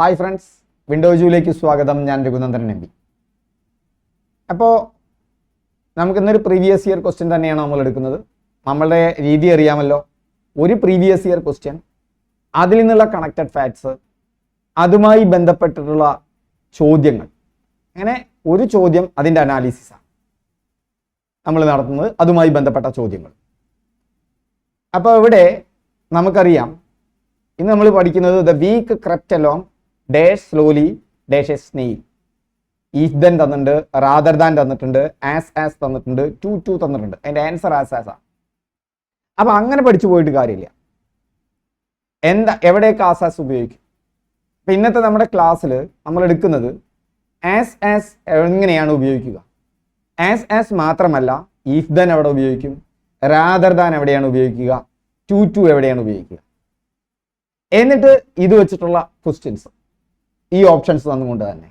Hi friends window ജൂലേക്ക് സ്വാഗതം. ഞാൻ Raghunandan M P അപ്പോൾ നമുക്കിന്നൊരു പ്രീവിയസ് ഇയർ ക്വസ്റ്റ്യൻ തന്നെയാണ് നമ്മൾ എടുക്കുന്നത്. നമ്മളുടെ രീതി അറിയാമല്ലോ. ഒരു പ്രീവിയസ് ഇയർ ക്വസ്റ്റ്യൻ അതിൽ നിന്നുള്ള കണക്റ്റഡ് ഫാക്ട്സ് അതുമായി ബന്ധപ്പെട്ടിട്ടുള്ള ചോദ്യങ്ങൾ. അങ്ങനെ ഒരു ചോദ്യം അതിന്റെ അനാലിസിസാണ് നമ്മൾ നടത്തുന്നത് അതുമായി ബന്ധപ്പെട്ട ചോദ്യങ്ങൾ. അപ്പോൾ ഇവിടെ നമുക്കറിയാം ഇന്ന് നമ്മൾ പഠിക്കുന്നത് the week crept along dash slowly dash a സ്നേഹി if then തന്നിട്ടുണ്ട് റാദർ ദാൻ തന്നിട്ടുണ്ട് ആസ് ആസ് തന്നിട്ടുണ്ട് ടു ടു തന്നിട്ടുണ്ട്. അതിന്റെ ആൻസർ ആസ് ആസ് ആണ് അപ്പൊ അങ്ങനെ പഠിച്ചു പോയിട്ട് കാര്യമില്ല. എന്താ എവിടെയൊക്കെ ആസ് ആസ് ഉപയോഗിക്കും? അപ്പൊ ഇന്നത്തെ നമ്മുടെ ക്ലാസ്സിൽ നമ്മൾ എടുക്കുന്നത് ആസ് ആസ് എങ്ങനെയാണ് ഉപയോഗിക്കുക? ആസ് ആസ് മാത്രമല്ല ഈഫ് ദൻ എവിടെ ഉപയോഗിക്കും? റാദർ ദാൻ എവിടെയാണ് ഉപയോഗിക്കുക? ടു ടു എവിടെയാണ് ഉപയോഗിക്കുക? എന്നിട്ട് ഇത് വെച്ചിട്ടുള്ള ക്വസ്റ്റ്യൻസ്. ഈ ഓപ്ഷൻസ് തന്നുകൊണ്ട് തന്നെ.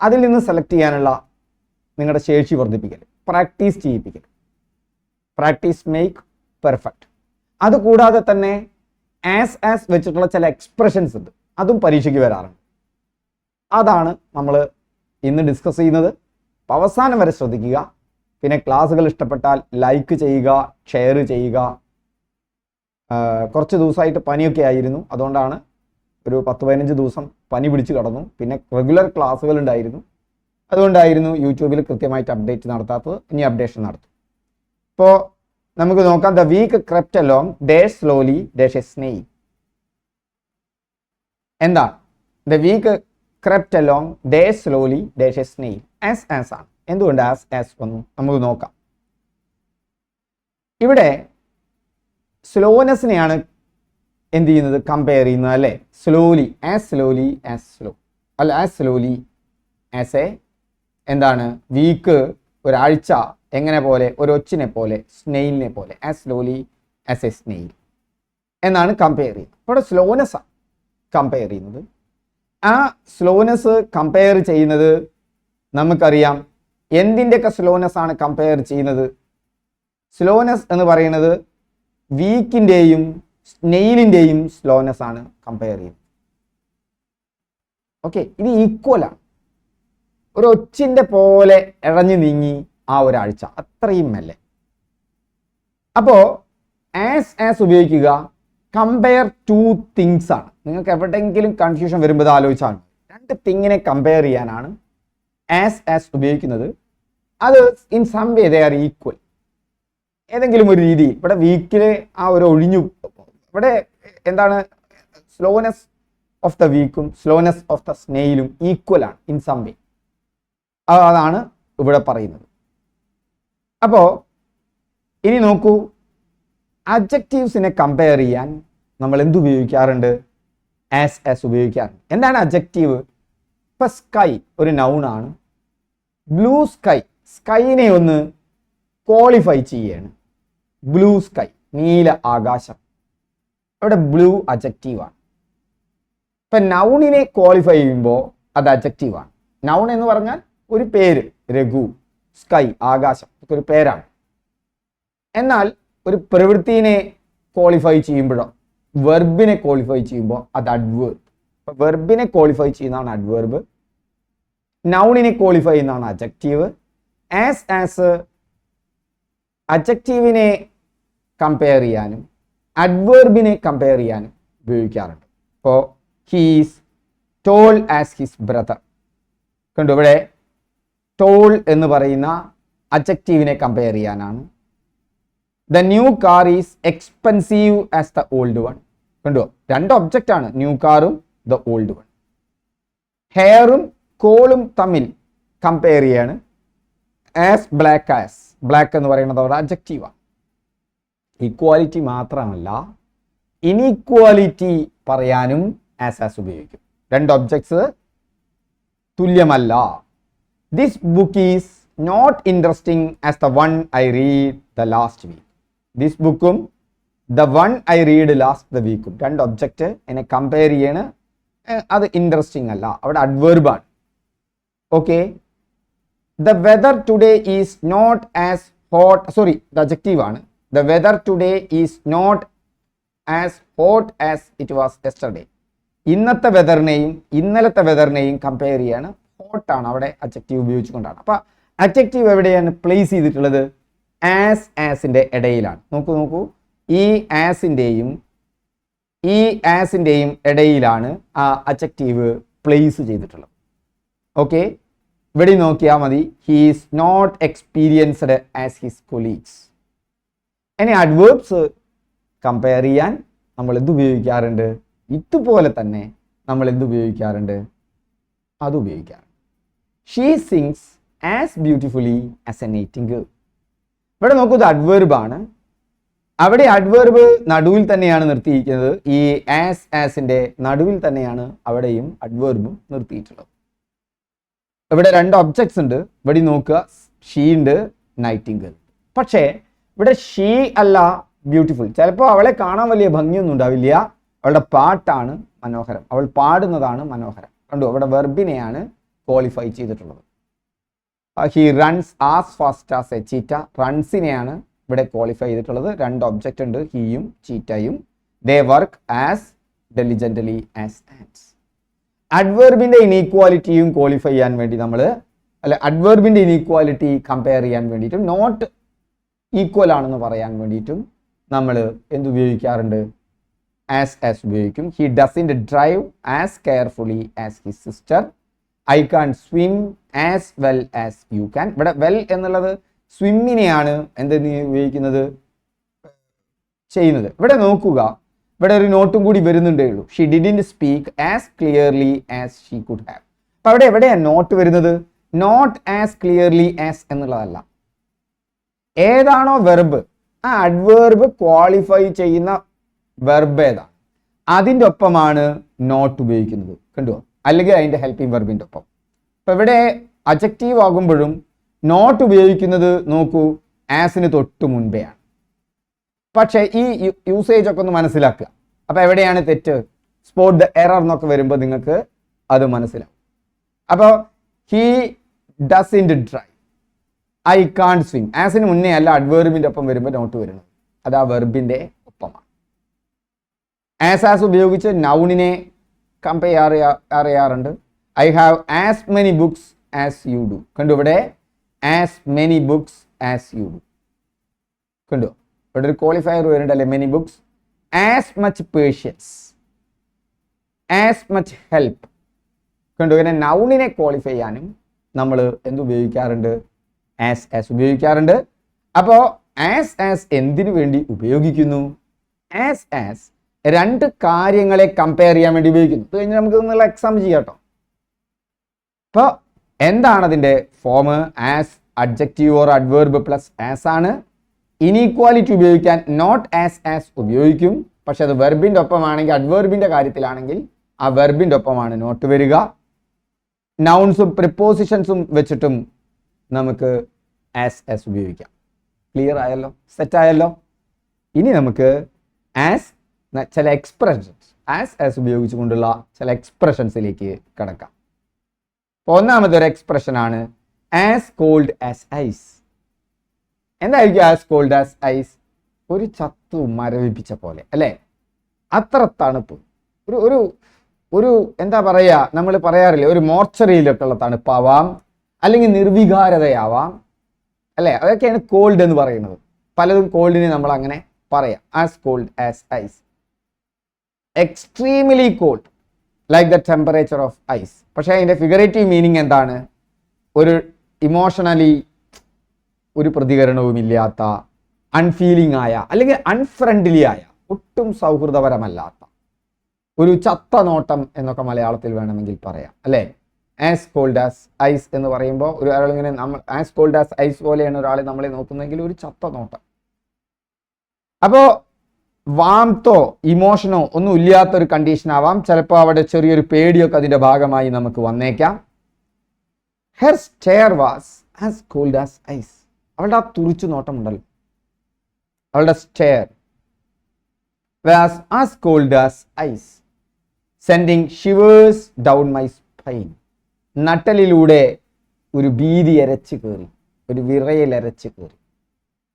അതിൽ നിന്ന് സെലക്ട് ചെയ്യാനുള്ള നിങ്ങളുടെ ശേഷി വർദ്ധിപ്പിക്കൽ പ്രാക്ടീസ് ചെയ്യിപ്പിക്കൽ. പ്രാക്ടീസ് മേക്ക് പെർഫെക്റ്റ് അതുകൂടാതെ തന്നെ ആസ് ആസ് വെച്ചിട്ടുള്ള ചില എക്സ്പ്രഷൻസ് ഉണ്ട്. അതും പരീക്ഷയ്ക്ക് വരാറുണ്ട്. അതാണ് നമ്മൾ ഇന്ന് ഡിസ്കസ് ചെയ്യുന്നത്. അവസാനം വരെ ശ്രദ്ധിക്കുക. പിന്നെ ക്ലാസ്സുകൾ ഇഷ്ടപ്പെട്ടാൽ ലൈക്ക് ചെയ്യുക ഷെയർ ചെയ്യുക. കുറച്ച് ദിവസമായിട്ട് പനിയൊക്കെ ആയിരുന്നു. അതുകൊണ്ടാണ് ഒരു പത്ത് പതിനഞ്ച് ദിവസം പനി പിടിച്ച് കടന്നു. പിന്നെ റെഗുലർ ക്ലാസ്സുകൾ ഉണ്ടായിരുന്നു. അതുകൊണ്ടായിരുന്നു യൂട്യൂബിൽ കൃത്യമായിട്ട് അപ്ഡേറ്റ് നടത്താത്തത്. ഇനി അപ്ഡേഷൻ നടത്തും. ഇപ്പോൾ നമുക്ക് നോക്കാം. The week crept along dash slowly dash a snail എന്താ? The week crept along dash slowly dash a snail as as ആണ്. എന്തുകൊണ്ട് ആസ് ആസ് വന്നു? നമുക്ക് നോക്കാം. ഇവിടെ സ്ലോനെസ്സിനെയാണ് എന്ത് ചെയ്യുന്നത്? കമ്പയർ ചെയ്യുന്നത് അല്ലേ? Slowly as slowly as slow അല്ല ആസ് സ്ലോലി ആസ് എ എന്താണ്? വീക്ക് ഒരാഴ്ച എങ്ങനെ പോലെ? ഒരു ഒച്ചിനെ പോലെ സ്നെയിലിനെ പോലെ. As slowly as a snail എന്നാണ് കമ്പയർ ചെയ്യുന്നത്. അവിടെ സ്ലോനെസ്സാണ് കമ്പയർ ചെയ്യുന്നത്. ആ സ്ലോനെസ് കമ്പയർ ചെയ്യുന്നത് നമുക്കറിയാം. എന്തിന്റെയൊക്കെ സ്ലോനെസ് ആണ് കമ്പയർ ചെയ്യുന്നത്? സ്ലോനെസ് എന്ന് പറയുന്നത് വീക്കിന്റെയും സ്നെയിലിന്റെയും സ്ലോനെസ് ആണ് കമ്പയർ ചെയ്യുന്നത്. ഓക്കെ ഇത് ഈക്വലാണ് ഒരു ഒച്ചിന്റെ പോലെ ഇഴഞ്ഞു നീങ്ങി ആ ഒരാഴ്ച. അത്രയും മെല്ലെ. അപ്പോൾ ആസ് ആസ് ഉപയോഗിക്കുക കമ്പയർ ടു തിങ്സ് ആണ്. നിങ്ങൾക്ക് എവിടെയെങ്കിലും കൺഫ്യൂഷൻ വരുമ്പോൾ ആലോചിച്ചാൽ രണ്ട് തിങ്ങിനെ കമ്പയർ ചെയ്യാനാണ് ആസ് ആസ് ഉപയോഗിക്കുന്നത്. അത് in some way they are equal ഏതെങ്കിലും ഒരു രീതിയിൽ. ഇവിടെ വീക്കിലെ ആ ഒരു ഒഴിഞ്ഞു ഇവിടെ എന്താണ്? സ്ലോനെസ് ഓഫ് ദ വീക്കും സ്ലോനെസ് ഓഫ് ദ സ്നെയിലും ഈക്വൽ ആണ് ഇൻ സം വേ അതാണ് ഇവിടെ പറയുന്നത്. അപ്പോ ഇനി നോക്കൂ. അബ്ജക്റ്റീവ്സിനെ കമ്പയർ ചെയ്യാൻ നമ്മൾ എന്ത് ഉപയോഗിക്കാറുണ്ട്? ആസ് ആസ് ഉപയോഗിക്കാറുണ്ട്. എന്താണ് അബ്ജക്റ്റീവ് ഇപ്പം സ്കൈ ഒരു നൗണാണ് ബ്ലൂ സ്കൈ സ്കൈനെ ഒന്ന് ക്വാളിഫൈ ചെയ്യാണ്. ബ്ലൂ സ്കൈ നീല ആകാശം. അവിടെ ബ്ലൂ അജക്റ്റീവാണ് ഇപ്പം നൗണിനെ ക്വാളിഫൈ ചെയ്യുമ്പോൾ അത് അജക്റ്റീവാണ് നൗൺ എന്ന് പറഞ്ഞാൽ ഒരു പേര് രഘു സ്കൈ ആകാശം ഒരു പേരാണ്. എന്നാൽ ഒരു പ്രവൃത്തിനെ ക്വാളിഫൈ ചെയ്യുമ്പോഴോ വെർബിനെ ക്വാളിഫൈ ചെയ്യുമ്പോൾ അത് അഡ്വേർബ് വെർബിനെ ക്വാളിഫൈ ചെയ്യുന്നതാണ് അഡ്വേർബ് നൗണിനെ ക്വാളിഫൈ ചെയ്യുന്നതാണ് അജക്റ്റീവ് ആസ് ആസ് അജക്റ്റീവിനെ കമ്പയർ ചെയ്യാനും അഡ്വേർബിനെ കമ്പയർ ചെയ്യാനും ഉപയോഗിക്കാറുണ്ട്. ഇപ്പോൾ he's tall as his brother കണ്ടു ഇവിടെ ടോൾ എന്ന് പറയുന്ന അജക്റ്റീവിനെ കമ്പയർ ചെയ്യാനാണ്. The new car is expensive as the old one കണ്ടു രണ്ട് ഒബ്ജക്റ്റ് ആണ് ന്യൂ കാറും ദ ഓൾഡ് വൺ ഹെയറും കോളും തമ്മിൽ കമ്പയർ ചെയ്യാണ് ആസ് ബ്ലാക്ക് ആസ് ബ്ലാക്ക് എന്ന് പറയുന്നത് അവിടെ അജക്റ്റീവാണ് ഈക്വാലിറ്റി മാത്രമല്ല ഇനീക്വാലിറ്റി പറയാനും ആസ് ആസ് ഉപയോഗിക്കും. രണ്ട് ഒബ്ജക്ട്സ് തുല്യമല്ല. This book is not interesting as the one I read the last week this ബുക്കും the one I read last the വീക്കും രണ്ട് ഒബ്ജക്റ്റ് എന്നെ കമ്പയർ ചെയ്യാണ്. അത് ഇൻട്രസ്റ്റിംഗ് അല്ല. അവിടെ അഡ്വേർബാണ് okay the weather today is not as hot sorry the adjective ആണ് weather today is not as hot as it was yesterday. ഇന്നത്തെ വെതറിനെയും ഇന്നലത്തെ വെതറിനെയും കമ്പയർ ചെയ്യാണ്. ഹോട്ടാണ് അവിടെ അജക്റ്റീവ് ഉപയോഗിച്ചുകൊണ്ടാണ്. അപ്പോൾ അജക്റ്റീവ് എവിടെയാണ് പ്ലേസ് ചെയ്തിട്ടുള്ളത്? ആസ് ആസിന്റെ ഇടയിലാണ്. നോക്കൂ നോക്കൂ. ഈ ആസിന്റെയും ഈ ആസിന്റെയും ഇടയിലാണ് ആ അജക്റ്റീവ് പ്ലേസ് ചെയ്തിട്ടുള്ളത്. ഓക്കെ ഇവിടെ നോക്കിയാൽ മതി. He's not experienced as his colleagues ഇനി അഡ്വേർബ്സ് കമ്പയർ ചെയ്യാൻ നമ്മൾ എന്ത് ഉപയോഗിക്കാറുണ്ട്. ഇതുപോലെ തന്നെ നമ്മൾ എന്ത് ഉപയോഗിക്കാറുണ്ട്. അത് ഉപയോഗിക്കാറുണ്ട്. She sings as beautifully as a നേറ്റിംഗ് ഇവിടെ നോക്കൂ ഇത് ആണ്. അവിടെ അഡ്വേർബ് നടുവിൽ തന്നെയാണ് നിർത്തിയിരിക്കുന്നത്. ഈ ആസ് ആസിന്റെ നടുവിൽ തന്നെയാണ് അവിടെയും അഡ്വേർബും നിർത്തിയിട്ടുള്ളത്. ഇവിടെ രണ്ട് ഒബ്ജക്ട്സ് ഉണ്ട്. ഇവിടെ നോക്കുക ഷീ ഉണ്ട് നൈറ്റിംഗിൾ പക്ഷേ ഇവിടെ ഷീ അല്ല ബ്യൂട്ടിഫുൾ ചിലപ്പോൾ അവളെ കാണാൻ വലിയ ഭംഗിയൊന്നും ഉണ്ടാവില്ല. അവളുടെ പാട്ടാണ് മനോഹരം. അവൾ പാടുന്നതാണ് മനോഹരം. കണ്ടു? അവിടെ വെർബിനെയാണ് ക്വാളിഫൈ ചെയ്തിട്ടുള്ളത്. He runs as fast as a cheetah റൺസിനെയാണ് ഇവിടെ ക്വാളിഫൈ ചെയ്തിട്ടുള്ളത്. രണ്ട് ഒബ്ജക്റ്റ് ഉണ്ട്. ഹീയും ചീറ്റയും they work as diligently as ants അഡ്വേർബിന്റെ ഇനീക്വാലിറ്റിയും ക്വാളിഫൈ ചെയ്യാൻ വേണ്ടി നമ്മൾ അല്ല അഡ്വേർബിന്റെ ഇനീക്വാലിറ്റി കമ്പയർ ചെയ്യാൻ വേണ്ടിയിട്ടും നോട്ട് ഈക്വൽ ആണെന്ന് പറയാൻ വേണ്ടിയിട്ടും നമ്മൾ എന്ത് ഉപയോഗിക്കാറുണ്ട്? ആസ് ആസ് ഉപയോഗിക്കും. He doesn't drive as carefully as he sister I can swim as well as you can ഇവിടെ വെൽ എന്നുള്ളത് സ്വിമ്മിനെയാണ് എന്ത് നീ ഉപയോഗിക്കുന്നത്? ചെയ്യുന്നത്. ഇവിടെ നോക്കുക. ഇവിടെ ഒരു നോട്ടും കൂടി വരുന്നുണ്ടേ ഉള്ളൂ. She didn't speak as clearly as she could have അപ്പൊ അവിടെ എവിടെയാണ് നോട്ട് വരുന്നത്? നോട്ട് ആസ് ക്ലിയർലി ആസ് എന്നുള്ളതല്ല. ഏതാണോ വെർബ് ആ അഡ്വേർബ് ക്വാളിഫൈ ചെയ്യുന്ന വെർബ് ഏതാ? അതിന്റെ ഒപ്പമാണ് നോട്ട് ഉപയോഗിക്കുന്നത്. കണ്ടുവോ അല്ലെങ്കിൽ അതിന്റെ ഹെൽപ്പിംഗ് വെർബിന്റെ ഒപ്പം. അപ്പം ഇവിടെ അജക്റ്റീവ് ആകുമ്പോഴും നോട്ട് ഉപയോഗിക്കുന്നത് നോക്കൂ ആസിന് തൊട്ട് മുൻപെയാണ് പക്ഷേ ഈ യൂസേജ് ഒക്കെ ഒന്ന് മനസ്സിലാക്കുക. അപ്പം എവിടെയാണ് തെറ്റ്? സ്പോട്ട് ദ എറർ എന്നൊക്കെ വരുമ്പോൾ നിങ്ങൾക്ക് അത് മനസ്സിലാവും. അപ്പോൾ he doesn't drive I can swim ആസിന് മുന്നേ അല്ല അഡ്വേർബിന്റെ ഒപ്പം വരുമ്പോൾ നോട്ട് വരുന്നത് അത് ആ വെർബിന്റെ ഒപ്പമാണ്. ആസ് ആസ് ഉപയോഗിച്ച് നൗണിനെ compare അറിയാറുണ്ട്. I have as many books as you do കണ്ടു ഇവിടെ? As many books as you do കണ്ടു? ഇവിടെ ഒരു ക്വാളിഫയർ വരുന്നുണ്ട് അല്ലേ many books as much patience as much help കണ്ടു ഇങ്ങനെ നൗണിനെ ക്വാളിഫൈ ചെയ്യാനും നമ്മൾ എന്ത് ഉപയോഗിക്കാറുണ്ട് ആസ് ആസ് ഉപയോഗിക്കാറുണ്ട്. അപ്പോ ആസ് ആസ് എന്തിനു വേണ്ടി ഉപയോഗിക്കുന്നു? ആസ് ആസ് രണ്ട് കാര്യങ്ങളെ കമ്പയർ ചെയ്യാൻ വേണ്ടി ഉപയോഗിക്കുന്നു. അത് കഴിഞ്ഞ് നമുക്ക് നിന്നുള്ള എക്സാം ചെയ്യാം കേട്ടോ അപ്പോൾ എന്താണ് അതിന്റെ form as adjective or adverb plus as ആണ്. ഇനീക്വാലിറ്റി ഉപയോഗിക്കാൻ നോട്ട് ആസ് ആസ് ഉപയോഗിക്കും. പക്ഷെ അത് വെർബിന്റെ ഒപ്പമാണെങ്കിൽ അഡ്വേർബിന്റെ കാര്യത്തിലാണെങ്കിൽ ആ വെർബിന്റെ ഒപ്പമാണ് നോട്ട് വരിക. നൗൺസും പ്രിപ്പോസിഷൻസും വെച്ചിട്ടും നമുക്ക് ആസ് ആസ് ഉപയോഗിക്കാം. ക്ലിയർ ആയല്ലോ? സെറ്റ് ആയല്ലോ? ഇനി നമുക്ക് ആസ് ചില എക്സ്പ്രഷൻസ് ആസ് ആസ് ഉപയോഗിച്ചുകൊണ്ടുള്ള ചില എക്സ്പ്രഷൻസിലേക്ക് കിടക്കാം. ഒന്നാമത്തെ ഒരു എക്സ്പ്രഷൻ ആണ് ആസ് കോൾഡ് ആസ് ഐസ് എന്തായിരിക്കും ആസ് കോൾഡ് ആസ് ഐസ് ഒരു ചത്തു മരവിപ്പിച്ച പോലെ അല്ലേ? അത്ര തണുപ്പ്. ഒരു ഒരു ഒരു എന്താ പറയുക നമ്മൾ പറയാറില്ലേ ഒരു മോർച്ചറിയിലൊക്കെ ഉള്ള തണുപ്പാവാം. അല്ലെങ്കിൽ നിർവികാരതയാവാം. അല്ലേ? അതൊക്കെയാണ് കോൾഡ് എന്ന് പറയുന്നത്. പലതും കോൾഡിനെ നമ്മൾ അങ്ങനെ പറയാം. As cold as ice extremely cold like the temperature of ice പക്ഷേ അതിന്റെ ഫിഗറേറ്റീവ് മീനിങ് എന്താണ്? ഒരു ഇമോഷണലി ഒരു പ്രതികരണവും ഇല്ലാത്ത അൺഫീലിംഗ് ആയ അല്ലെങ്കിൽ അൺഫ്രണ്ട്ലി ആയ ഒട്ടും സൗഹൃദപരമല്ലാത്ത ഒരു ചത്ത നോട്ടം എന്നൊക്കെ മലയാളത്തിൽ വേണമെങ്കിൽ പറയാം. അല്ലേ? ആസ് കോൾഡ് ആസ് ഐസ് എന്ന് പറയുമ്പോൾ ഒരു ഒരാളിങ്ങനെ നമ്മൾ ആസ് കോൾഡ് ആസ് ഐസ് പോലെയാണ് ഒരാളെ നമ്മളെ നോക്കുന്നതെങ്കിൽ ഒരു ചത്ത നോട്ടം. അപ്പോൾ വാംത്തോ ഇമോഷനോ ഒന്നും ഇല്ലാത്ത ഒരു കണ്ടീഷൻ ആവാം. ചിലപ്പോൾ അവിടെ ചെറിയൊരു പേടിയൊക്കെ അതിന്റെ ഭാഗമായി നമുക്ക് വന്നേക്കാം. Her stare was as cold as ice അവളുടെ ആ തുറിച്ചു നോട്ടമുണ്ടല്ലോ. അവളുടെ stare cold as ice sending shivers down my spine നട്ടലിലൂടെ ഒരു ഭീതി അരച്ച് കയറി ഒരു വിറയിൽ അരച്ച് കയറി.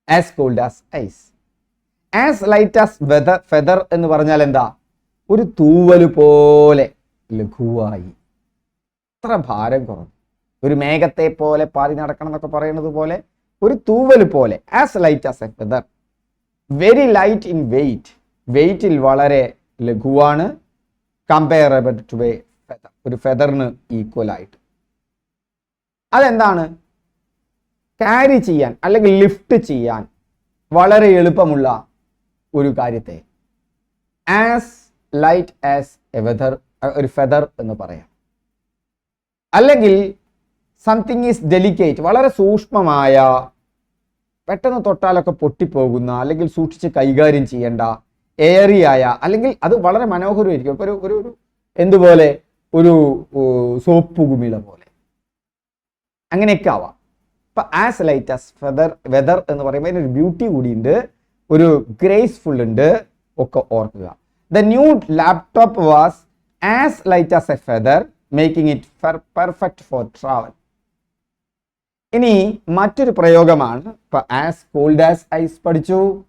As cold as ice as light as weather feather എന്ന് പറഞ്ഞാൽ എന്താ? ഒരു തൂവൽ പോലെ ലഘുവായി. അത്ര ഭാരം കുറഞ്ഞു. ഒരു മേഘത്തെ പോലെ പാതി നടക്കണം എന്നൊക്കെ പറയുന്നത് പോലെ ഒരു തൂവൽ പോലെ as light as a feather very light in weight വെയിറ്റിൽ വളരെ ലഘുവാണ്. കമ്പയറബിൾ ടു എ ഒരു ഫെദറിന് ഈക്വൽ ആയിട്ട്. അതെന്താണ്? ക്യാരി ചെയ്യാൻ അല്ലെങ്കിൽ ലിഫ്റ്റ് ചെയ്യാൻ വളരെ എളുപ്പമുള്ള ഒരു കാര്യത്തെ as light as a weather ഒരു ഫെദർ എന്ന് പറയാം. അല്ലെങ്കിൽ സംതിങ് ഈസ് ഡെലിക്കേറ്റ് വളരെ സൂക്ഷ്മമായ പെട്ടെന്ന് തൊട്ടാലൊക്കെ പൊട്ടിപ്പോകുന്ന അല്ലെങ്കിൽ സൂക്ഷിച്ച് കൈകാര്യം ചെയ്യേണ്ട എയറിയായ അല്ലെങ്കിൽ അത് വളരെ മനോഹരമായിരിക്കും. ഇപ്പൊ ഒരു ഒരു എന്തുപോലെ ഒരു സോപ്പ് കുമിള പോലെ. അങ്ങനെയൊക്കെ ആവാം. ഇപ്പൊ as light as feather weather എന്ന് പറയുമ്പോൾ അതിനൊരു ബ്യൂട്ടി കൂടിയുണ്ട്. ഒരു ഗ്രേസ്ഫുൾ ഉണ്ട്. ഒക്കെ ഓർക്കുക. The new laptop was as light as a feather making it perfect for travel ഇനി മറ്റൊരു പ്രയോഗമാണ്. ഇപ്പൊ ആസ് കോൾഡ് ആസ് ഐസ് പഠിച്ചു.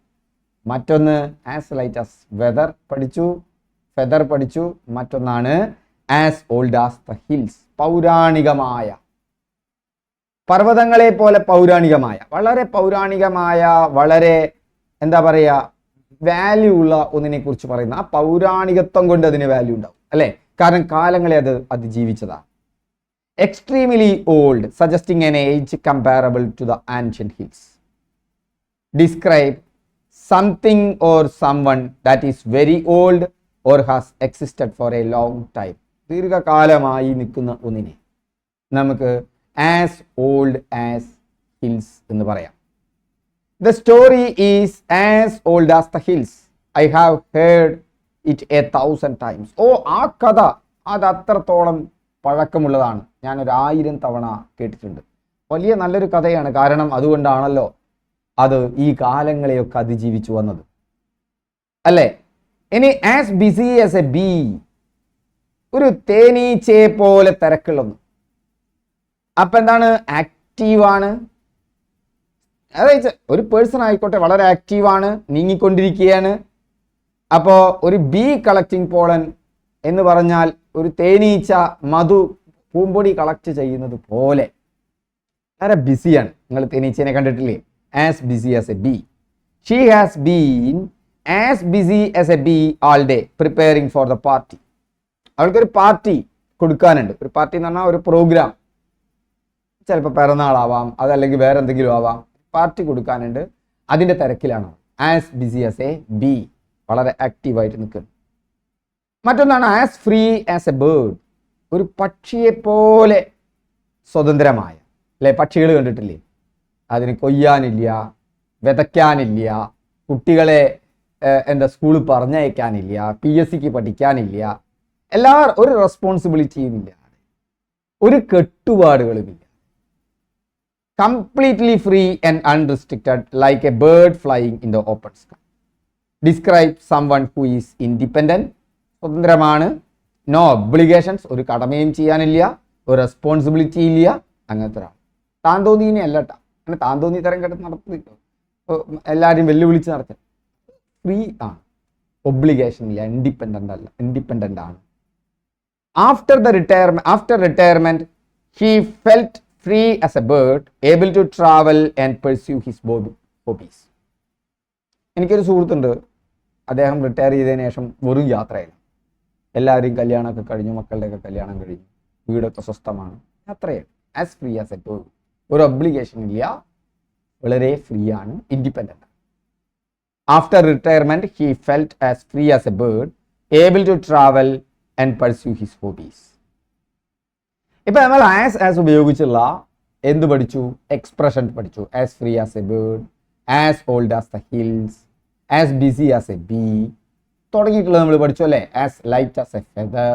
മറ്റൊന്ന് ആസ് ലൈറ്റ് ആസ് വെദർ പഠിച്ചു. ഫെദർ പഠിച്ചു. മറ്റൊന്നാണ് as old as the hills പൗരാണികമായ പർവതങ്ങളെ പോലെ പൗരാണികമായ വളരെ പൗരാണികമായ വളരെ എന്താ പറയുക വാല്യൂ ഉള്ള ഒന്നിനെ കുറിച്ച് പറയുന്ന ആ പൗരാണികത്വം കൊണ്ട് അതിന് വാല്യൂ ഉണ്ടാവും അല്ലേ കാരണം കാലങ്ങളെ അത് അതിജീവിച്ചതാണ് extremely old, suggesting an age comparable to the ancient hills. Describe something or someone that is very old or has existed for a long time. ദീർഘകാലമായി നിൽക്കുന്ന ഒന്നിനെ നമുക്ക് ആസ് ഓൾഡ് ആസ് ഹിൽസ് എന്ന് പറയാം. The story is as old as the hills I have heard it a thousand times oh ആ കഥ അത് അത്രത്തോളം പഴക്കമുള്ളതാണ്. ഞാൻ ഒരു ആയിരം തവണ കേട്ടിട്ടുണ്ട്. വലിയ നല്ലൊരു കഥയാണ്. കാരണം അതുകൊണ്ടാണല്ലോ അത് ഈ കാലങ്ങളെയൊക്കെ അതിജീവിച്ചു വന്നത്. അല്ലേ? ഇനി as busy as a bee ഒരു തേനീച്ചയെ പോലെ തിരക്കുള്ളൊന്ന്. അപ്പൊ എന്താണ്? ആക്റ്റീവാണ് അതായത് ഒരു പേഴ്സൺ ആയിക്കോട്ടെ വളരെ ആക്റ്റീവാണ് നീങ്ങിക്കൊണ്ടിരിക്കുകയാണ്. അപ്പോ ഒരു ബി കളക്റ്റിംഗ് പോളൻ എന്ന് പറഞ്ഞാൽ ഒരു തേനീച്ച മധു പൂമ്പൊടി കളക്ട് ചെയ്യുന്നത് പോലെ. വളരെ ബിസിയാണ് നിങ്ങൾ തേനീച്ചനെ കണ്ടിട്ടില്ലേ? As busy as a bee she has been as busy as a bee all day preparing for the party അവൾക്കൊരു പാർട്ടി കൊടുക്കാനുണ്ട്. ഒരു പാർട്ടി എന്ന് പറഞ്ഞാൽ ഒരു പ്രോഗ്രാം ചിലപ്പോൾ പിറന്നാളാവാം അതല്ലെങ്കിൽ വേറെ എന്തെങ്കിലും ആവാം. പാർട്ടി കൊടുക്കാനുണ്ട്. അതിന്റെ തിരക്കിലാണ്. As busy as a bee വളരെ ആക്റ്റീവായിട്ട് നിൽക്കുന്നു. മറ്റൊന്നാണ് as free as a bird ഒരു പക്ഷിയെ പോലെ സ്വതന്ത്രമായ. അല്ലെ? പക്ഷികൾ കണ്ടിട്ടില്ലേ? അതിന് കൊയ്യാനില്ല വിതയ്ക്കാനില്ല കുട്ടികളെ എന്താ സ്കൂളിൽ പറഞ്ഞയക്കാനില്ല പി എസ് സിക്ക് പഠിക്കാനില്ല എല്ലാ ഒരു റെസ്പോൺസിബിലിറ്റിയും ഇല്ല ഒരു കെട്ടുപാടുകളുമില്ല. Completely free and unrestricted like a bird flying in the open sky describe someone who is independent സ്വതന്ത്രമാണ്. നോ ഒബ്ലിഗേഷൻസ് ഒരു കടമയും ചെയ്യാനില്ല ഒരു റെസ്പോൺസിബിലിറ്റി ഇല്ല അങ്ങനത്തെ ഒരാൾ. താൻ തോന്നിയെ അല്ല കേട്ടോ അങ്ങനെ താൻ തോന്നി തരം കേട്ട് നടത്തുന്നില്ല എല്ലാവരും വെല്ലുവിളിച്ച് നടത്തി ഫ്രീ ആണ്. ഒബ്ലിഗേഷൻ ഇല്ല ഇൻഡിപെൻഡന്റ് അല്ല ഇൻഡിപെൻഡന്റ് ആണ്. After the retirement after retirement he felt free as a bird able to travel and pursue his hobbies എനിക്കൊരു സുഹൃത്തുണ്ട്. അദ്ദേഹം റിട്ടയർ ചെയ്തതിന് ശേഷം വെറും യാത്രയില്ല എല്ലാവരെയും കല്യാണമൊക്കെ കഴിഞ്ഞു മക്കളുടെയൊക്കെ കല്യാണം കഴിഞ്ഞു. വീടൊക്കെ സ്വസ്ഥമാണ്. യാത്രയാണ് as free as a bird ഒരു ഒബ്ലിഗേഷൻ ഇല്ല. വളരെ ഫ്രീ ആണ്. Independent after retirement he felt as free as a bird able to travel and pursue his hobbies ഇപ്പൊ നമ്മൾ ആസ് ആസ് ഉപയോഗിച്ചുള്ള എന്ത് പഠിച്ചു? എക്സ്പ്രഷൻ പഠിച്ചു. As free as a bird as old as the hills as busy as a bee തുടങ്ങിയിട്ടുള്ളത് നമ്മൾ പഠിച്ചു അല്ലേ? As light as a feather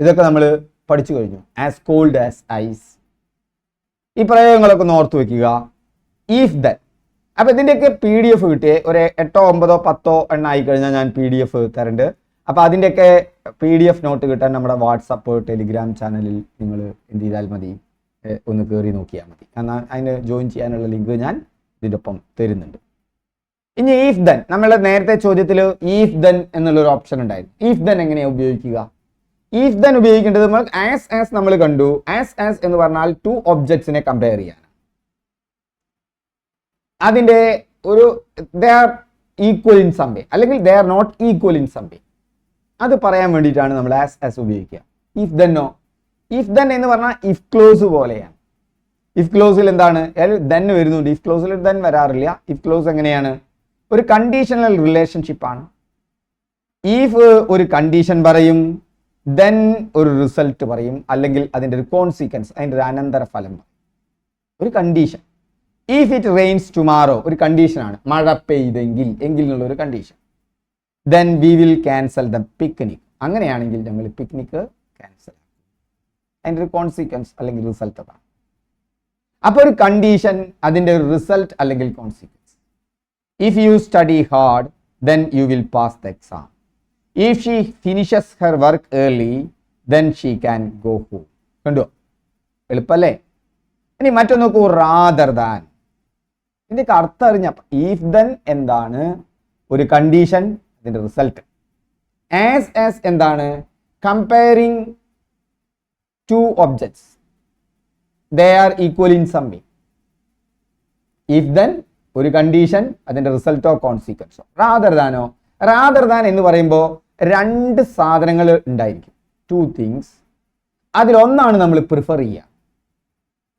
ഇതൊക്കെ നമ്മൾ പഠിച്ചു കഴിഞ്ഞു. ആസ് കോൾഡ് ആസ് ഐസ് ഈ പ്രയോഗങ്ങളൊക്കെ ഒന്ന് ഓർത്ത് വെക്കുക. ഇഫ് ദൻ അപ്പൊ ഇതിന്റെയൊക്കെ പി ഡി എഫ് കിട്ടിയേ. ഒരു എട്ടോ ഒമ്പതോ പത്തോ എണ്ണ ആയി കഴിഞ്ഞാൽ ഞാൻ പി ഡി എഫ് തരുന്നുണ്ട് അപ്പൊ അതിന്റെയൊക്കെ പി ഡി എഫ് നോട്ട് കിട്ടാൻ നമ്മുടെ വാട്സപ്പ് ടെലിഗ്രാം ചാനലിൽ നിങ്ങൾ എന്ത് ചെയ്താൽ മതി. ഒന്ന് കയറി നോക്കിയാൽ മതി. എന്നാൽ അതിന് ജോയിൻ ചെയ്യാനുള്ള ലിങ്ക് ഞാൻ ഇതിന്റെ തരുന്നുണ്ട്. ഇനി ഈഫ് ദൻ നമ്മളെ നേരത്തെ ചോദ്യത്തിൽ ഈഫ് ദൻ എന്നുള്ളൊരു ഓപ്ഷൻ ഉണ്ടായിരുന്നു. ഈഫ് ദൻ എങ്ങനെയാണ് ഉപയോഗിക്കുക? ഈഫ് ദൻ ഉപയോഗിക്കേണ്ടത് നമ്മൾ ആസ് ആസ് നമ്മൾ കണ്ടു. ആസ് ആസ് എന്ന് പറഞ്ഞാൽ ടു ഒബ്ജക്ട്സിനെ കമ്പയർ ചെയ്യാൻ അതിന്റെ ഒരു they are equal in some way അല്ലെങ്കിൽ they are not equal in some way അത് പറയാൻ വേണ്ടിയിട്ടാണ് നമ്മൾ ആസ് ആസ് ഉപയോഗിക്കുക. ഇഫ് ദന്നോ ഇഫ് ദെൻ എന്ന് പറഞ്ഞാൽ ഇഫ് ക്ലോസ് പോലെയാണ്. ഇഫ് ക്ലോസിൽ എന്താണ്? ദൻ വരുന്നുണ്ട്. ഇഫ് ക്ലോസിൽ ദൻ വരാറില്ല. ഇഫ് ക്ലോസ് എങ്ങനെയാണ്? ഒരു കണ്ടീഷണൽ റിലേഷൻഷിപ്പ് ആണ്. ഈഫ് ഒരു കണ്ടീഷൻ പറയും ദെൻ ഒരു റിസൾട്ട് പറയും അല്ലെങ്കിൽ അതിന്റെ ഒരു കോൺസിക്വൻസ് അതിന്റെ ഒരു അനന്തര ഫലം ഒരു condition if it rains tomorrow ഒരു കണ്ടീഷനാണ് മഴ പെയ്തെങ്കിൽ എങ്കിൽ എന്നുള്ള ഒരു condition then we will cancel the picnic അങ്ങനെയാണെങ്കിൽ ഞങ്ങൾ പിക്നിക് ക്യാൻസൽ അതിന്റെ ഒരു കോൺസിക്വൻസ് അല്ലെങ്കിൽ റിസൾട്ട് അതാണ്. അപ്പോൾ ഒരു കണ്ടീഷൻ അതിന്റെ ഒരു റിസൾട്ട് അല്ലെങ്കിൽ consequence if you study hard then you will pass the exam if she finishes her work early then she can go home കണ്ടോ? എളുപ്പല്ലേ? ഇനി മറ്റൊന്ന് നോക്കൂ റാദർ ദാൻ ഇതിന്റെയൊക്കെ അർത്ഥം അറിഞ്ഞ ഇഫ് ദൻ എന്താണ്? ഒരു കണ്ടീഷൻ അതിന്റെ റിസൾട്ട് ആസ് ആസ് എന്താണ്? Comparing two objects they are equal in some if then ഒരു കണ്ടീഷൻ അതിന്റെ റിസൾട്ടോ കോൺസിക്വൻസോ റാദർ ദാനോ റാദർ ദാൻ എന്ന് പറയുമ്പോൾ രണ്ട് സാധനങ്ങൾ ഉണ്ടായിരിക്കും. ടു തിങ്സ് അതിലൊന്നാണ് നമ്മൾ പ്രിഫർ ചെയ്യുക.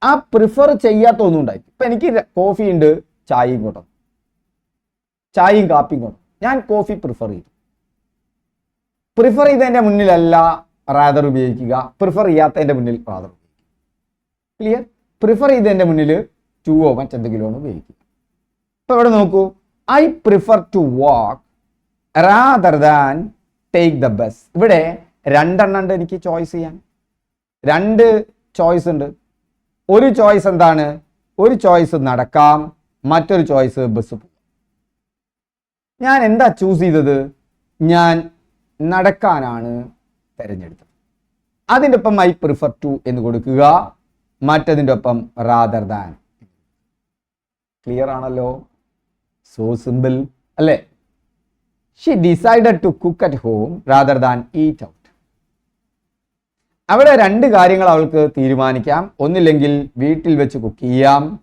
ആ പ്രിഫർ ചെയ്യാത്ത ഒന്നും ഉണ്ടായിരിക്കും. ഇപ്പം എനിക്ക് കോഫി ഉണ്ട് ചായയും കൂട്ടം ചായയും കാപ്പിയും കൊണ്ടും ഞാൻ കോഫി പ്രിഫർ ചെയ്യും പ്രിഫർ ചെയ്തതിന്റെ മുന്നിലല്ല റാദർ ഉപയോഗിക്കുക. പ്രിഫർ ചെയ്യാത്തതിന്റെ മുന്നിൽ റാദർ ഉപയോഗിക്കുക. ക്ലിയർ പ്രിഫർ ചെയ്തതിന്റെ മുന്നിൽ ടുവോ മറ്റെന്തെങ്കിലും ആണ് ഉപയോഗിക്കുക. ഇപ്പൊ ഇവിടെ നോക്കൂ. I prefer to walk rather than take the bus ഇവിടെ രണ്ടെണ്ണം ഉണ്ട് എനിക്ക് ചോയ്സ് ചെയ്യാൻ. രണ്ട് ചോയ്സ് ഉണ്ട്. ഒരു ചോയ്സ് എന്താണ്? ഒരു ചോയ്സ് നടക്കാം. മറ്റൊരു ചോയ്സ് ബസ് പോകാം ഞാൻ എന്താ ചൂസ് ചെയ്തത്? ഞാൻ നടക്കാനാണ് തിരഞ്ഞെടുത്തത്. അതിന്റെ ഒപ്പം ഐ പ്രിഫർ ടു എന്ന് കൊടുക്കുക. മറ്റതിന്റെ ഒപ്പം റാദർ ദാൻ ക്ലിയർ ആണല്ലോ? സോ സിമ്പിൾ അല്ലേ? She decided to cook at home rather than eat out അവിടെ രണ്ട് കാര്യങ്ങൾ അവൾക്ക് തീരുമാനിക്കാം. ഒന്നില്ലെങ്കിൽ വീട്ടിൽ വെച്ച് കുക്ക് ചെയ്യാം.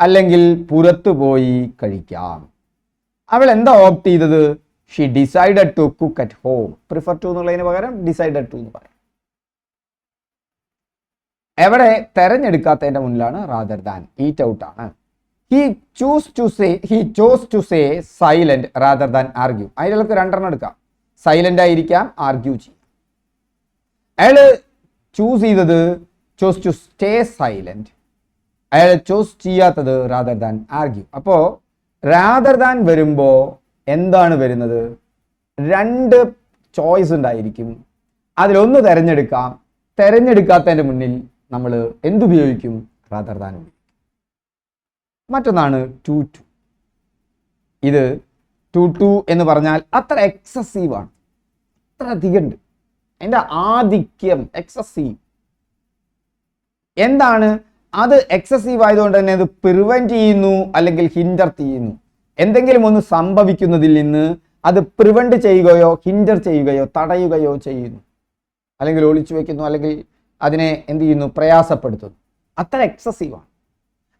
അല്ലെങ്കിൽ പുറത്തു പോയി കഴിക്കാം. അവൾ എന്താ ഓപ്റ്റ് ചെയ്തത്? She decided to cook at home prefer to എന്നുള്ളതിന് പകരം ഡിസൈഡഡ് ടു എന്ന് പറയാം. എവിടെ തെരഞ്ഞെടുക്കാത്തതിന്റെ മുന്നിലാണ് റാദർ ദാൻ ഈറ്റ് ഔട്ട് ആണ്. He choose to say he chose to say silent rather than argue അതിലേക്ക് രണ്ടെണ്ണം എടുക്കാം. സൈലന്റ് ആയിരിക്കാം ആർഗ്യൂ ചെയ്യാം. അയാൾ ചൂസ് ചെയ്തത് ചോസ് ടു സ്റ്റേ സൈലന്റ് അയാൾ ചോസ് ചെയ്യാത്തത് റാദർ ദാൻ ആർഗ്യൂ അപ്പോൾ റാദർ ദാൻ വരുമ്പോൾ എന്താണ് വരുന്നത്? രണ്ട് ചോയ്സ് ഉണ്ടായിരിക്കും. അതിലൊന്ന് തിരഞ്ഞെടുക്കാം. തിരഞ്ഞെടുക്കാത്തതിന്റെ മുന്നിൽ നമ്മൾ എന്തുപയോഗിക്കും? റാദർ ദാൻ മറ്റൊന്നാണ് ടു ടു ഇത് ടു ടു എന്ന് പറഞ്ഞാൽ അത്ര എക്സസീവ് ആണ്. അത്ര അധികം ഉണ്ട്. അതിന്റെ ആധിക്യം എക്സസീവ് എന്താണ്? അത് എക്സസീവ് ആയതുകൊണ്ട് തന്നെ അത് പ്രിവെന്റ് ചെയ്യുന്നു അല്ലെങ്കിൽ ഹിൻഡർ ചെയ്യുന്നു. എന്തെങ്കിലും ഒന്ന് സംഭവിക്കുന്നതിൽ നിന്ന് അത് പ്രിവെന്റ് ചെയ്യുകയോ ഹിൻഡർ ചെയ്യുകയോ തടയുകയോ ചെയ്യുന്നു. അല്ലെങ്കിൽ ഒളിച്ചു വയ്ക്കുന്നു അല്ലെങ്കിൽ അതിനെ എന്ത് ചെയ്യുന്നു പ്രയാസപ്പെടുത്തുന്നു. അത്ര എക്സസീവാണ്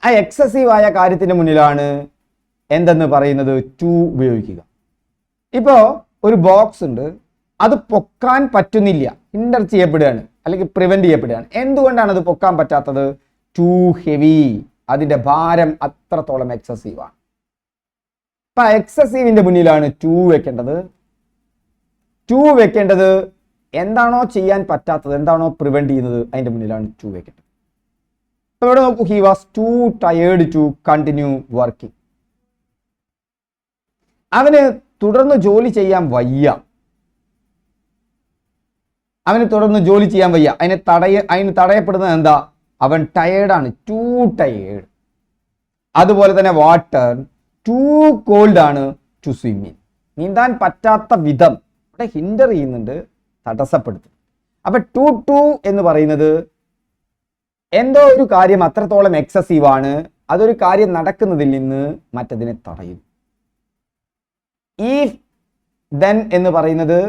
ആ എക്സസീവായ ആയ കാര്യത്തിന് മുന്നിലാണ് എന്തെന്ന് പറയുന്നത് ടു ഉപയോഗിക്കുക. ഇപ്പോൾ ഒരു ബോക്സ് ഉണ്ട്. അത് പൊക്കാൻ പറ്റുന്നില്ല. ഹിൻഡർ ചെയ്യപ്പെടുകയാണ്. അല്ലെങ്കിൽ പ്രിവെന്റ് ചെയ്യപ്പെടുകയാണ്. എന്തുകൊണ്ടാണ് അത് പൊക്കാൻ പറ്റാത്തത്? ടു ഹെവി അതിന്റെ ഭാരം അത്രത്തോളം എക്സസീവ് ആണ്. അപ്പൊ എക്സസീവിന്റെ മുന്നിലാണ് ടു വെക്കേണ്ടത്. ടു വെക്കേണ്ടത് എന്താണോ ചെയ്യാൻ പറ്റാത്തത് എന്താണോ പ്രിവെന്റ് ചെയ്യുന്നത് അതിന്റെ മുന്നിലാണ് ടു വെക്കേണ്ടത്. അപ്പൊ ഇവിടെ നോക്കൂ he was too tired to continue working അവന് തുടർന്ന് ജോലി ചെയ്യാൻ വയ്യ. അവന് തുടർന്ന് ജോലി ചെയ്യാൻ വയ്യ. അതിനെ തടയ അതിന് തടയപ്പെടുന്നത് എന്താ? അവൻ ടയേർഡാണ് ടു ടയേർഡ് അതുപോലെ തന്നെ വാട്ടർ ടു കോൾഡ് ആണ് ടു സ്വിമ്മിങ് നീന്താൻ പറ്റാത്ത വിധം ഇവിടെ ഹിൻഡർ ചെയ്യുന്നുണ്ട് തടസ്സപ്പെടുത്തും. അപ്പൊ ടു ടു എന്ന് പറയുന്നത് എന്തോ ഒരു കാര്യം അത്രത്തോളം എക്സസീവ് ആണ്. അതൊരു കാര്യം നടക്കുന്നതിൽ നിന്ന് മറ്റതിനെ തടയും. ഈഫ് ദെൻ എന്ന് പറയുന്നത്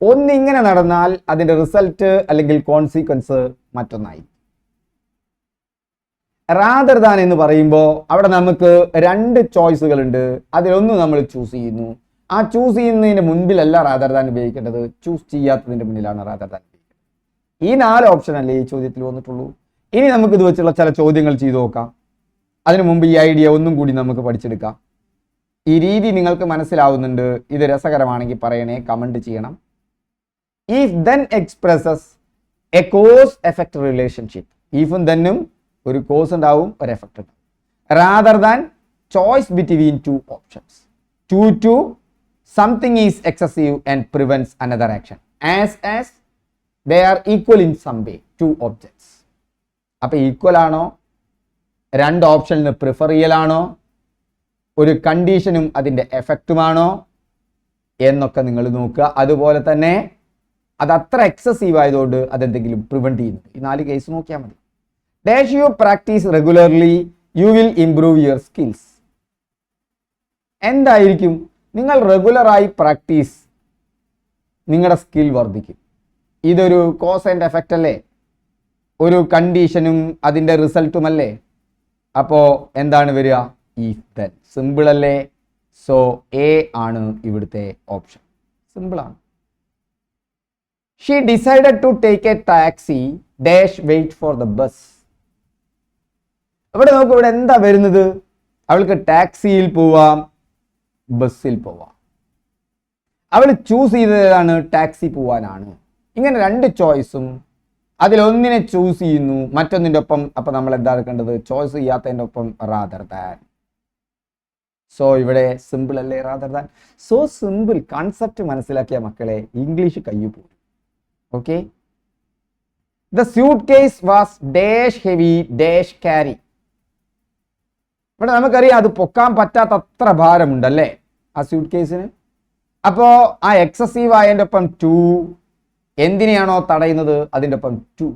ഒന്നിങ്ങനെ നടന്നാൽ അതിന്റെ റിസൾട്ട് അല്ലെങ്കിൽ കോൺസിക്വൻസ് മറ്റൊന്നായി റാദർ ദാൻ എന്ന് പറയുമ്പോൾ അവിടെ നമുക്ക് രണ്ട് ചോയ്സുകൾ ഉണ്ട്. അതിലൊന്ന് നമ്മൾ ചൂസ് ചെയ്യുന്നു. ആ ചൂസ് ചെയ്യുന്നതിന് മുൻപിലല്ല റാദർ ദാൻ ഉപയോഗിക്കേണ്ടത്. ചൂസ് ചെയ്യാത്തതിന്റെ മുന്നിലാണ് റാദർ ദാൻ ഉപയോഗിക്കേണ്ടത്. ഈ നാല് ഓപ്ഷൻ അല്ലേ ഈ ചോദ്യത്തിൽ വന്നിട്ടുള്ളൂ? ഇനി നമുക്ക് ഇത് വെച്ചുള്ള ചില ചോദ്യങ്ങൾ ചെയ്തു നോക്കാം. അതിനു മുമ്പ് ഈ ഐഡിയ ഒന്നും കൂടി നമുക്ക് പഠിച്ചെടുക്കാം. ഈ രീതി നിങ്ങൾക്ക് മനസ്സിലാവുന്നുണ്ട്. ഇത് രസകരമാണെങ്കിൽ പറയണേ കമന്റ് ചെയ്യണം. If then expresses a cause effect relationship ഈഫും ദെന്നും ഒരു കോസ് ഉണ്ടാവും ഒരു എഫക്ട് ഉണ്ടാവും. Rather than choice between two options too to something is excessive and prevents another action as as they are equal in some way two objects അപ്പൊ equal ആണോ? രണ്ട് ഓപ്ഷനിൽ prefer ചെയ്യലാണോ ഒരു കണ്ടീഷനും അതിന്റെ എഫക്റ്റുമാണോ എന്നൊക്കെ നിങ്ങൾ നോക്കുക. അതുപോലെ തന്നെ അത് അത്ര എക്സസീവ് ആയതുകൊണ്ട് അതെന്തെങ്കിലും പ്രിവെന്റ് ചെയ്യുന്നുണ്ട് ഈ നാല് കേസ് നോക്കിയാൽ മതി. Dash you practice regularly you will improve your skills എന്തായിരിക്കും? നിങ്ങൾ റെഗുലറായി പ്രാക്ടീസ് നിങ്ങളുടെ സ്കിൽ വർദ്ധിക്കും. ഇതൊരു കോസ് ആൻഡ് എഫക്റ്റ് അല്ലേ? ഒരു കണ്ടീഷനും അതിന്റെ റിസൾട്ടും അല്ലേ? അപ്പോൾ എന്താണ് വരിക? ഈഫ് ദൻ സിമ്പിൾ അല്ലേ? സോ എ ആണ് ഇവിടുത്തെ ഓപ്ഷൻ സിമ്പിളാണ് she decided to take a taxi dash wait for the bus ഇവിടെ നോക്ക് ഇവിടെ എന്താ വരുന്നത്? അവൾക്ക് ടാക്സിയിൽ പോവാം ബസ്സിൽ പോവാം. അവൾ ചൂസ് ചെയ്തതാണ് ടാക്സി പോവാനാണ്. ഇങ്ങനെ രണ്ട് ചോയ്സും അതിലൊന്നിനെ ചൂസ് ചെയ്യുന്നു മറ്റൊന്നിന്റെ ഒപ്പം അപ്പൊ നമ്മൾ എന്താ എടുക്കേണ്ടത്? ചോയ്സ് ചെയ്യാത്തതിന്റെ ഒപ്പം റാദർ ദാൻ സോ ഇവിടെ സിമ്പിൾ അല്ലേ? Rather than so simple concept മനസ്സിലാക്കിയ മക്കളെ ഇംഗ്ലീഷ് കയ്യു പോകും okay the suitcase was dash heavy dash carry ഇവിടെ നമുക്കറിയാം അത് പൊക്കാൻ പറ്റാത്തത്ര ഭാരമുണ്ടല്ലേ ആ സ്യൂട്ട് കേസിന് അപ്പോ ആ എക്സസീവ് ആയതിന്റെ ഒപ്പം ടു എന്തിനെയാണോ തടയുന്നത്? അതിന്റെ ഒപ്പം too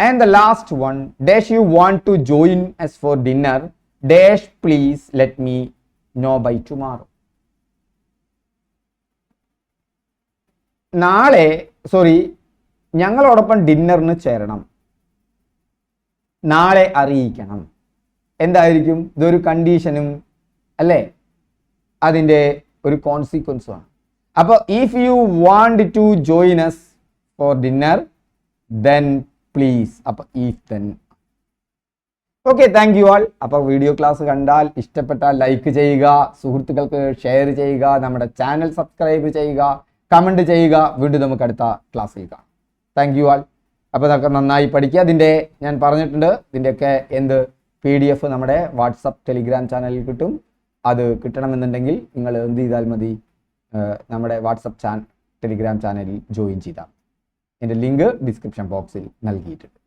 and the last one dash you want to join us for dinner dash please let me know by tomorrow നാളെ സോറി ഞങ്ങളോടൊപ്പം ഡിന്നറിന് ചേരണം. നാളെ അറിയിക്കണം. എന്തായിരിക്കും? ഇതൊരു കണ്ടീഷനും അല്ലേ? അതിന്റെ ഒരു കോൺസിക്വൻസുമാണ് അപ്പോൾ if you want to join us for dinner then please അപ്പോൾ if then okay thank you all അപ്പോൾ വീഡിയോ ക്ലാസ് കണ്ടാൽ ഇഷ്ടപ്പെട്ടാൽ ലൈക്ക് ചെയ്യുക സുഹൃത്തുക്കൾക്ക് ഷെയർ ചെയ്യുക നമ്മുടെ ചാനൽ സബ്സ്ക്രൈബ് ചെയ്യുക കമന്റ് ചെയ്യുക. വീണ്ടും നമുക്ക് അടുത്ത ക്ലാസ്സിൽ കാണാം. താങ്ക് യു ആൾ അപ്പോൾ അതൊക്കെ നന്നായി പഠിക്കുക. അതിന്റെ ഞാൻ പറഞ്ഞിട്ടുണ്ട് ഇതിന്റെയൊക്കെ എന്ത് പി ഡി എഫ് നമ്മുടെ വാട്സപ്പ് ടെലിഗ്രാം ചാനലിൽ കിട്ടും. അത് കിട്ടണമെന്നുണ്ടെങ്കിൽ നിങ്ങൾ എന്ത് ചെയ്താൽ മതി നമ്മുടെ വാട്സപ്പ് ചാൻ ടെലിഗ്രാം ചാനലിൽ ജോയിൻ ചെയ്താൽ എന്റെ ലിങ്ക് ഡിസ്ക്രിപ്ഷൻ ബോക്സിൽ നൽകിയിട്ടുണ്ട്.